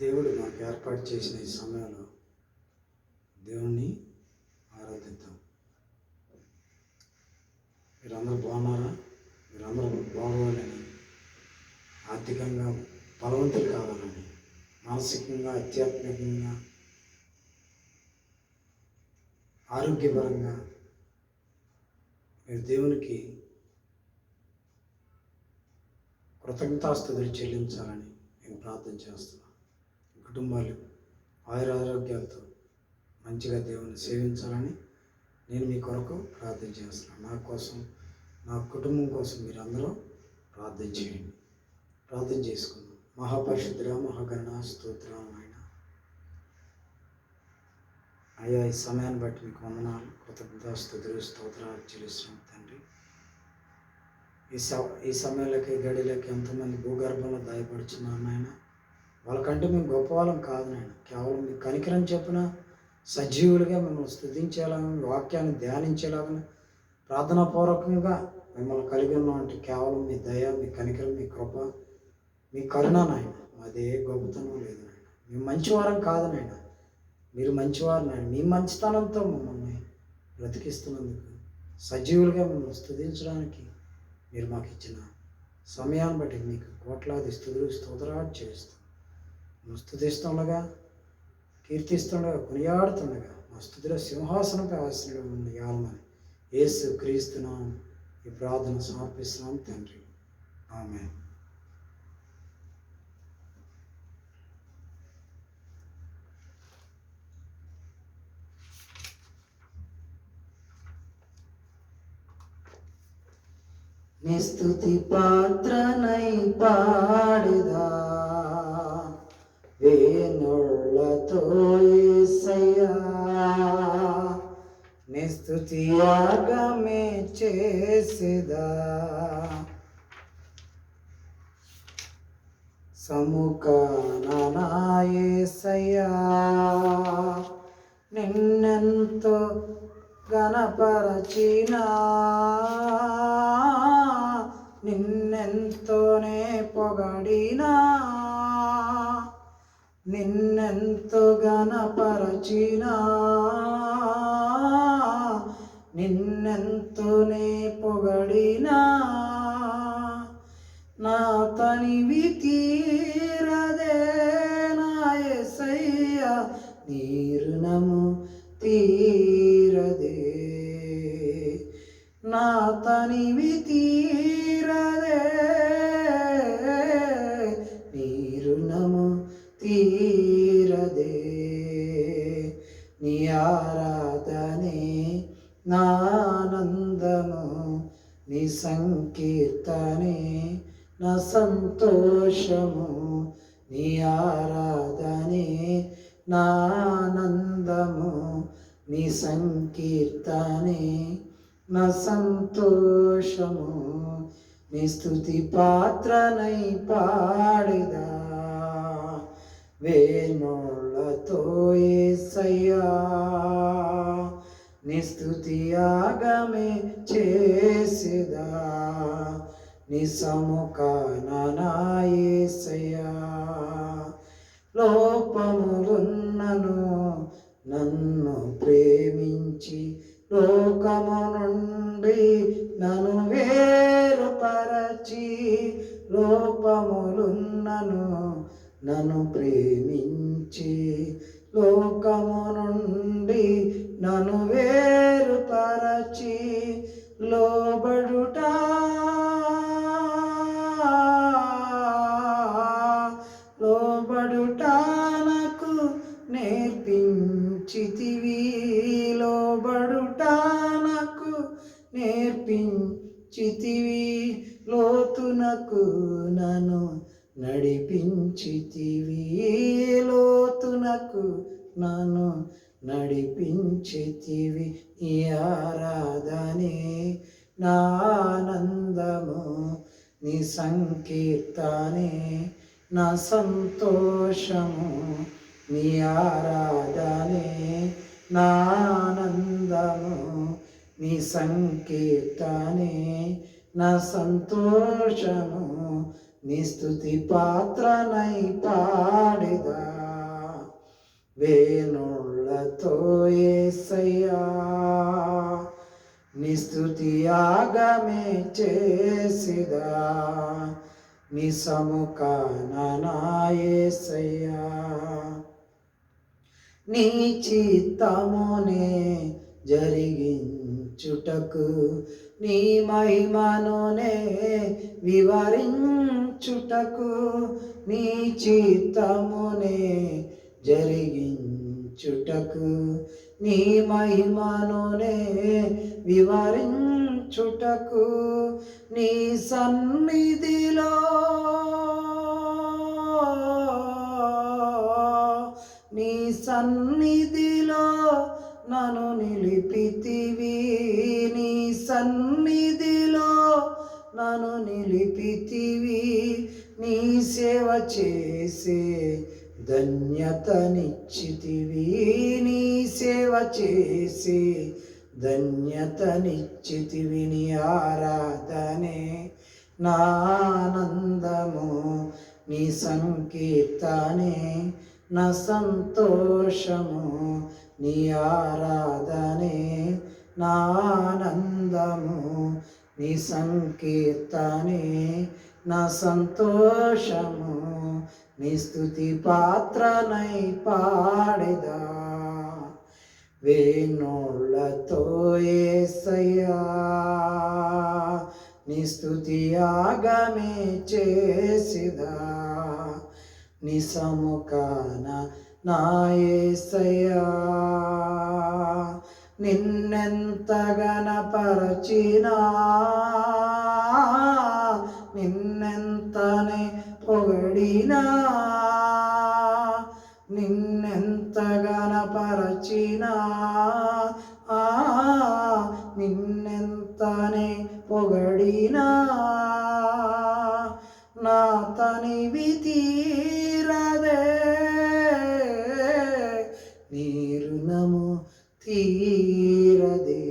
దేవుడు నాకు ఏర్పాటు చేసిన ఈ సమయంలో దేవుణ్ణి ఆరాధిద్దాం. మీరందరూ బాగున్నారా? మీరందరూ బాగోవాలని ఆర్థికంగా బలవంతులు కావాలని మానసికంగా ఆధ్యాత్మికంగా ఆరోగ్యపరంగా మీరు దేవునికి కృతజ్ఞతాస్తుతులు చెల్లించాలని నేను ప్రార్థన చేస్తున్నాను కుటుంబాలు ఆయురారోగ్యాలతో మంచిగా దేవుని సేవించాలని నేను మీ కొరకు ప్రార్థన చేస్తున్నాను. నా కోసం నా కుటుంబం కోసం మీరందరూ ప్రార్థన చేయండి. ప్రార్థన చేసుకుందాం. మహాపరిశుద్ధుడ మహాగణ స్తోత్రం ఆయన అయ్యా ఈ సమయాన్ని బట్టి మీకు వందనాలు కృతజ్ఞతాస్తుతులు స్తోత్రాలు చెల్లిస్తున్నాం తండ్రి. ఈ స ఈ సమయాలకి గడిలకి ఎంతోమంది భూగర్భంలో దాయపడుచున్నారు ఆయన వాళ్ళకంటే మేము గొప్పవాళ్ళం కాదు నాయన. కేవలం మీ కనికరం చెప్పిన సజీవులుగా మిమ్మల్ని స్థుతించేలాగా మీ వాక్యాన్ని ధ్యానించేలాగా ప్రార్థనాపూర్వకంగా మిమ్మల్ని కలిగి ఉన్నాం అంటే కేవలం మీ దయ మీ కనికరం మీ కృప మీ కరుణ నాయన. మాదే గొప్పతనం లేదు నాయన. మేము మంచివారం కాదు నాయన. మీరు మంచివారు నాయన. మీ మంచితనంతో మమ్మల్ని బ్రతికిస్తున్నందుకు సజీవులుగా మిమ్మల్ని స్థుతించడానికి మీరు మాకు ఇచ్చిన సమయాన్ని బట్టి మీకు కోట్లాది స్థుతులు స్తోత్రాలు చేస్తాం మేము కీర్తిస్తుండగా కొనియాడుతుండగా మా స్థుతిలో సింహాసనంపై ఆశలు యాలమని యేసు క్రీస్తున్నాం ఈ ప్రార్థన సమర్పిస్తున్నాం తండ్రి. ఆమె నిస్తుతి పాత్రనై పాడుదా. వేణుళ్ళతో యేసయ్యా చేసిదా? సముఖ నాయసయ్యా నిన్నెంతో గణపరచినా నిన్నెంతోనే పొగడినా? నిన్నెంతో గణపరచిన నిన్నెంతోనే పొగడినా నా తనివి తీరదే నాయసయ్య యేసయ్య తీరదే. నా తనివి తీరదే నానందము నీ సంకీర్తనే నా సంతోషము నీ ఆరాధనే నానందము నీ సంకీర్తనే నా సంతోషము నీ స్థుతి పాత్రనై పాడిదా. వేణోళ్ళతో ఏసయ్యా. నిస్తుతి ఆగమే చేసిదా? నీ సముఖానయేసయ్యా లోపములున్నను నన్ను ప్రేమించి లోకము నుండి నన్ను వేరుపరచి లోపములున్నను నన్ను ప్రేమించి లోకము నుండి నను వేరు తరచి లోబడు నడిపించితివి నీ ఆరాధనే. నా ఆనందము నీ సంకీర్తనే. నా సంతోషము నీ ఆరాధనే. నా ఆనందము నీ సంకీర్తనే. నా సంతోషము నీ స్థుతి పాత్రనై పాడిదా. వేణు వేణుళ్ళతో ఏసయ్యా నీ ఆగమే చేసిదా. నీ సముఖాననాయేసయ్యా నీ చిత్తమునే జరిగించుటకు నీ మహిమనునే వివరించుటకు నీ చిత్తమునే జరిగించు చుటకు నీ మహిమనునే వివరించుటకు నీ సన్నిధిలో నీ సన్నిధిలో నన్ను నిలిపితివి. నీ సన్నిధిలో నన్ను నిలిపితివి. నీ సేవ చేసే ధన్యతనిచ్చితివి నీ సేవ చేసి ధన్యతనిచ్చితివి నీ ఆరాధనే. నానందము నీ సంకీర్తనే నా సంతోషము నీ ఆరాధనే. నానందము నీ సంకీర్తనే నా సంతోషము నీ స్థుతి పాత్రనై పాడేదా. వేణుళ్ళతో ఏసయ్యా. నీ స్థుతి ఆగమే చేసిదా. నీ సముఖాన నా ఏసయ్యా. నిన్నెంత గణపరచినా నిన్నెంతనే పొగడినా నిన్నెంత గణపరచినా ఆ నిన్నెంతనే పొగడినా నా తనివి తీరదే నీరు నము తీరదే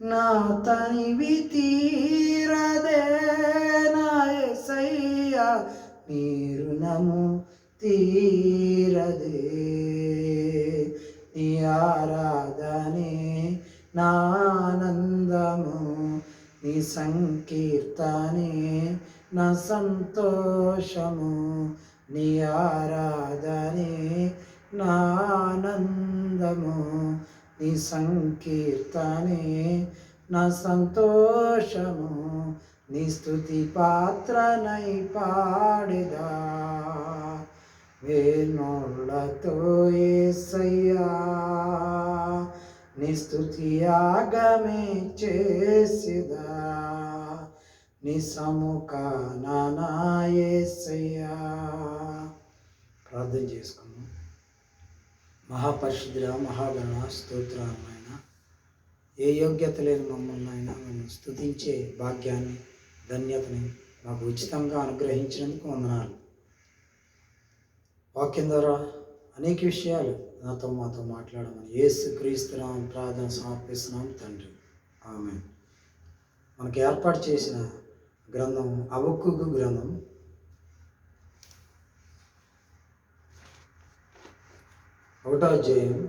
నా తనివి తీరదే నీరు తీరదే. నీ ఆరాధనే నానందము నీ సంకీర్తనే నా సంతోషము. నీ ఆరాధనే నానందము నీ సంకీర్తనే నా సంతోషము. నీ స్థుతి పాత్రనై పాడిదా. వేణోళ్ళతో ఏసయ్యా. నీ స్థుతి ఆగమే చేసిదా. నీ సముఖాన నా ప్రార్థన చేసుకున్నాం మహాపరిశుద్ర మహాగణ స్తోత్రాలైన ఏ యోగ్యత లేని మమ్మల్ని అయినా మేము స్థుతించే భాగ్యాన్ని ధన్యతని మాకు ఉచితంగా అనుగ్రహించినందుకు వందనాలు. వాక్యం ద్వారా అనేక విషయాలు నాతో మాతో మాట్లాడమని ఏసు క్రీస్తున్నాం ప్రార్థన సమర్పిస్తున్నాం తండ్రి. ఆమె మనకు ఏర్పాటు చేసిన గ్రంథం అవక్కు గ్రంథం. ఒకటో అధ్యాయం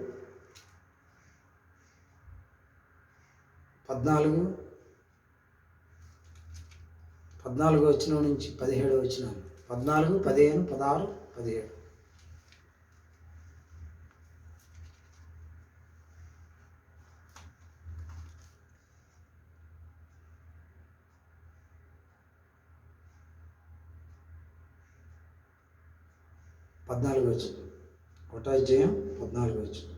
పద్నాలుగు పద్నాలుగో వచ్చిన నుంచి పదిహేడు వచ్చిన పద్నాలుగు పదిహేను పదహారు పదిహేడు. పద్నాలుగు వచ్చిన కొటాజయం పద్నాలుగు వచ్చిన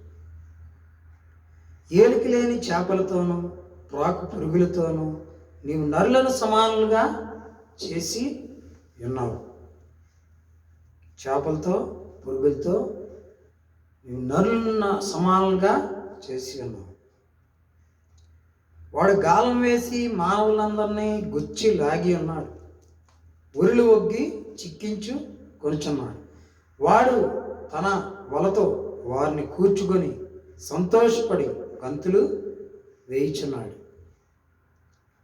ఏలికి లేని చేపలతోనూ ప్రాకు పురుగులతోనూ నీవు నరులను సమానులుగా చేసి ఉన్నావు చేపలతో పురుగులతో నీవు సమానంగా చేసి ఉన్నావు వాడు గాలం వేసి మానవులందరినీ గుచ్చి లాగి ఉన్నాడు. ఉరులు ఒగ్గి చిక్కించు కొనుచున్నాడు వాడు తన వలతో వారిని కూర్చుకొని సంతోషపడి గంతులు వేయిచున్నాడు.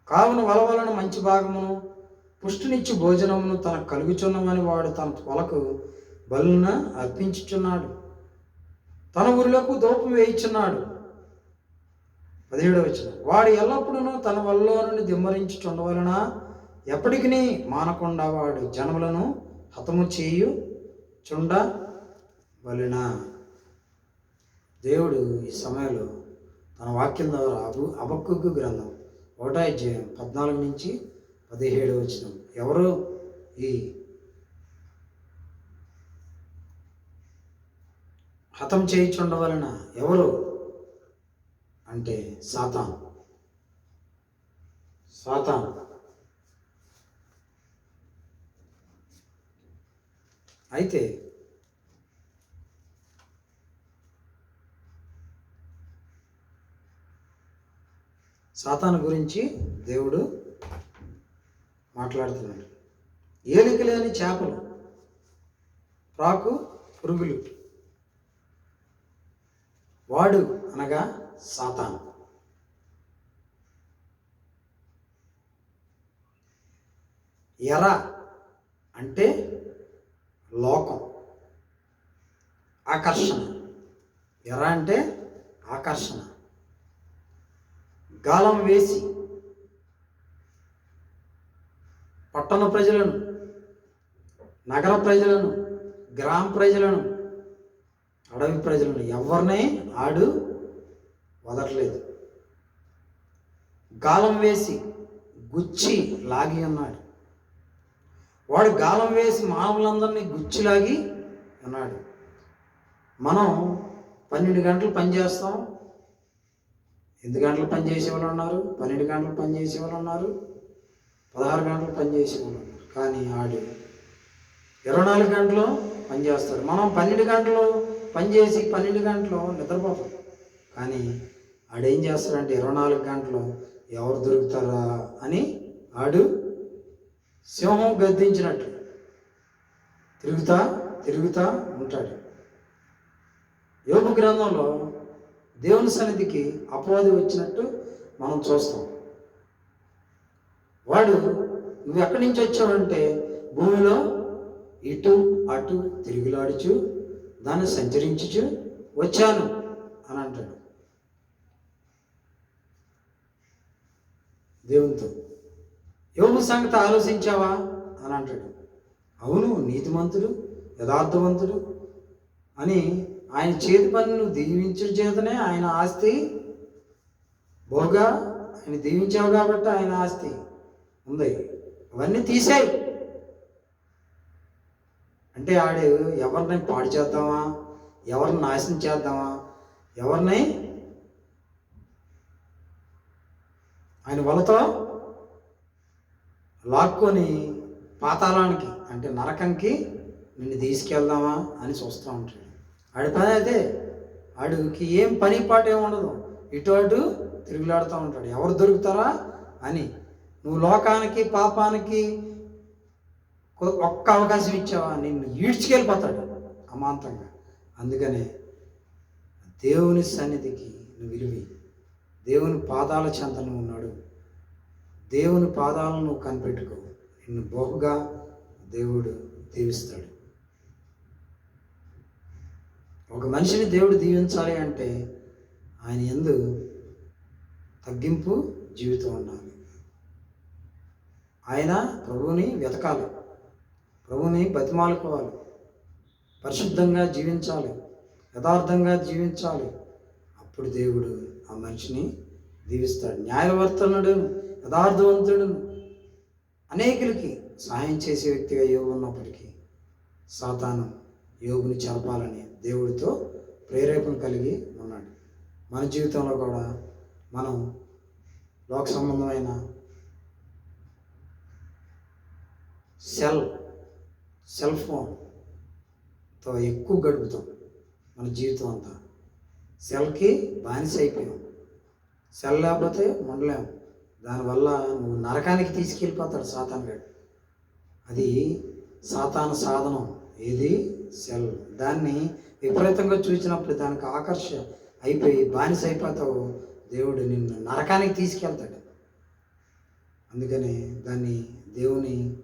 కావున వల వలన మంచి భాగమును పుష్టినిచ్చి భోజనమును తనకు కలుగుచున్నామని వాడు తన తొలకు బలున అర్పించుచున్నాడు. తన ఊరిలోకి దోపం వేయించున్నాడు. పదిహేడవ వచ్చిన వాడు ఎల్లప్పుడూ తన వల్ల నుండి దిమ్మరించుచుండవలన? ఎప్పటికీ మానకుండా వాడు జనములను హతము చేయు చుండ వలన దేవుడు ఈ సమయంలో తన వాక్యం ద్వారా అబు అబక్కు గ్రంథం ఒకటో అధ్యాయం పద్నాలుగు నుంచి పదిహేడు వచ్చిన. ఎవరు? ఈ హతం చేయించుండవలన ఎవరు? అంటే సాతాన్. సాతాన్. అయితే సాతాను గురించి దేవుడు మాట్లాడుతున్నాడు. ఏలిక లేని చేపలు ప్రాకు పురుగులు. వాడు అనగా సాతాను. ఎర అంటే లోకం ఆకర్షణ. ఎర అంటే ఆకర్షణ. గాలం వేసి పట్టణ ప్రజలను నగర ప్రజలను గ్రామ ప్రజలను అడవి ప్రజలను ఎవరిని ఆడు వదలట్లేదు గాలం వేసి గుచ్చి లాగి ఉన్నాడు. వాడు గాలం వేసి మానవులందరినీ గుచ్చిలాగి ఉన్నాడు. మనం పన్నెండు గంటలు పనిచేస్తాం ఎనిమిది గంటలు పనిచేసే వాళ్ళు ఉన్నారు పన్నెండు గంటలు పనిచేసే వాళ్ళు ఉన్నారు. పదహారు గంటలు పనిచేసి ఉన్నారు కానీ ఆడు ఇరవై నాలుగు గంటలు పనిచేస్తాడు మనం పన్నెండు గంటలు పని చేసి పన్నెండు గంటలు నిద్రపోతాం. కానీ ఆడేం చేస్తాడంటే ఇరవై నాలుగు గంటలు ఎవరు దొరుకుతారా అని ఆడు సింహం గద్దించినట్టు తిరుగుతా తిరుగుతా ఉంటాడు. యోగ గ్రంథంలో దేవుని సన్నిధికి అపవాది వచ్చినట్టు మనం చూస్తాం. వాడు నువ్వు ఎక్కడి నుంచి వచ్చావంటే భూమిలో ఇటు అటు తిరుగులాడుచు దాన్ని సంచరించుచు వచ్చాను అని అంటాడు. దేవునితో యోగు సంగతి ఆలోచించావా అని అంటాడు. అవును నీతిమంతుడు యథార్థవంతుడు అని ఆయన చేతి పనులు దీవించిన చేతనే ఆయన ఆస్తి బహుగా ఆయన దీవించావు కాబట్టి ఆయన ఆస్తి. ఉంది. అవన్నీ తీసేయి. అంటే ఆడు ఎవరిని పాడు చేద్దామా? ఎవరిని నాశనం చేద్దామా? ఎవరిని ఆయన వలతో లాక్కొని పాతాళానికి అంటే నరకంకి నిన్ను తీసుకెళ్దామా అని చూస్తూ ఉంటాడు. ఆడి పని అయితే ఆడికి ఏం పని పాట ఏమి ఉండదు. ఇటు అటు తిరుగులాడుతూ ఉంటాడు. ఎవరు దొరుకుతారా అని నువ్వు లోకానికి పాపానికి ఒక్క అవకాశం ఇచ్చావా? నిన్ను ఈడ్చుకెళ్ళిపోతాడు అమాంతంగా. అందుకనే దేవుని సన్నిధికి నువ్వు విలువి. దేవుని పాదాల చెంతను ఉన్నాడు. దేవుని పాదాలను నువ్వు కనిపెట్టుకో. నిన్ను బహుగా దేవుడు దీవిస్తాడు. ఒక మనిషిని దేవుడు దీవించాలి అంటే ఆయన ఎందు తగ్గింపు జీవితం ఉండాలి. ఆయన ప్రభువుని వెతకాలి. ప్రభువుని బతిమాలుకోవాలి. పరిశుద్ధంగా జీవించాలి. యథార్థంగా జీవించాలి. అప్పుడు దేవుడు ఆ మనిషిని దీవిస్తాడు. న్యాయవర్తనుడు యథార్థవంతుడు అనేకులకి సహాయం చేసే వ్యక్తిగా యోగు ఉన్నప్పటికీ సాతాను యోగుని చంపాలని దేవుడితో ప్రేరేపణ కలిగి ఉన్నాడు. మన జీవితంలో కూడా మనం లోక సంబంధమైన సెల్ సెల్ ఫోన్తో ఎక్కువ గడుపుతాం మన జీవితం అంతా. సెల్కి బానిస అయిపోయాం. సెల్ లేకపోతే ఉండలేము దానివల్ల నువ్వు నరకానికి తీసుకెళ్ళిపోతాడు సాతాన్ గడు. అది సాతాన సాధనం. ఏది? సెల్. దాన్ని విపరీతంగా చూసినప్పుడు దానికి ఆకర్ష అయిపోయి బానిస అయిపోతావు. దేవుడు నిన్ను నరకానికి తీసుకెళ్తాడు. అందుకని దాన్ని దేవుని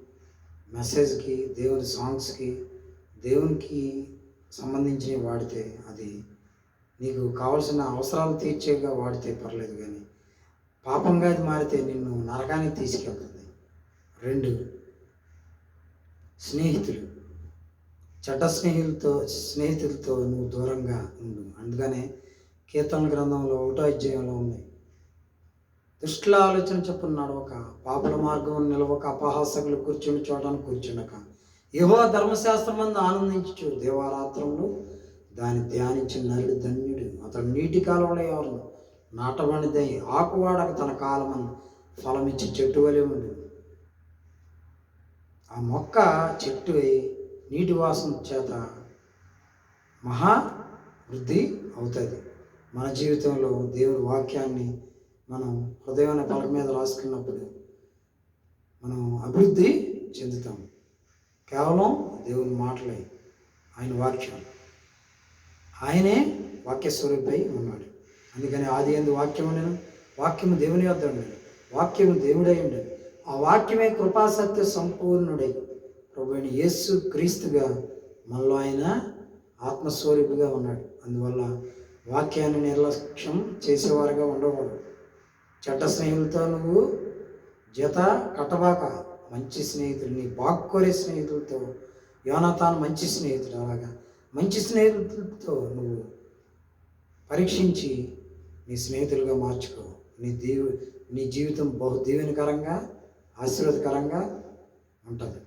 మెసేజ్కి దేవుని సాంగ్స్కి దేవునికి సంబంధించి వాడితే అది నీకు కావాల్సిన అవసరాలు తీర్చేగా వాడితే పర్లేదు కానీ పాపంగా అది మారితే నిన్ను నరకానికి తీసుకెళ్తుంది. రెండు స్నేహితులు. చెడ్డ స్నేహితులతో స్నేహితులతో నువ్వు దూరంగా ఉండు. అందుకనే కీర్తన గ్రంథంలో ఒకటో అధ్యాయంలో ఉన్నాయి దుష్టుల ఆలోచన చొప్పున నడవక పాపల మార్గం నిలవక అపహాసకులు కూర్చుని చూడడానికి కూర్చుండక. యహో ధర్మశాస్త్రం మంది ఆనందించు దేవారాత్రంలో దాన్ని ధ్యానించిన నరుడు ధన్యుడు. అతడు నీటి కాలంలో ఎవరు? నాటబడిదై ఆకువాడక తన కాలమని ఫలమిచ్చి చెట్టు వలె ఉండు. ఆ మొక్క చెట్టు నీటి వాసన చేత మహా వృద్ధి అవుతుంది. మన జీవితంలో దేవుని వాక్యాన్ని మనం హృదయాన్ని పలక మీద రాసుకున్నప్పుడు మనం అభివృద్ధి చెందుతాం. కేవలం దేవుని మాటలే ఆయన వాక్యం ఆయనే వాక్య స్వరూపై ఉన్నాడు. అందుకని ఆది ఎందు వాక్యం నేను వాక్యము దేవుని వద్ద ఉండడు వాక్యము దేవుడై ఉండడు ఆ వాక్యమే కృపాసత్య సంపూర్ణుడై ప్రభుత్వ యేసు క్రీస్తుగా మనలో ఆయన ఆత్మస్వరూపిగా ఉన్నాడు. అందువల్ల వాక్యాన్ని నిర్లక్ష్యం చేసేవారుగా ఉండకూడదు. చెడ్డ స్నేహితులతో నువ్వు జత కట్టబాక మంచి స్నేహితులు నీ బాక్కోరే స్నేహితులతో యోనతాను మంచి స్నేహితుడు అలాగా. మంచి స్నేహితులతో నువ్వు పరీక్షించి నీ స్నేహితులుగా మార్చుకో. నీ దీవు నీ జీవితం బహు దీవెనకరంగా ఆశీర్వాదకరంగా ఉంటుంది.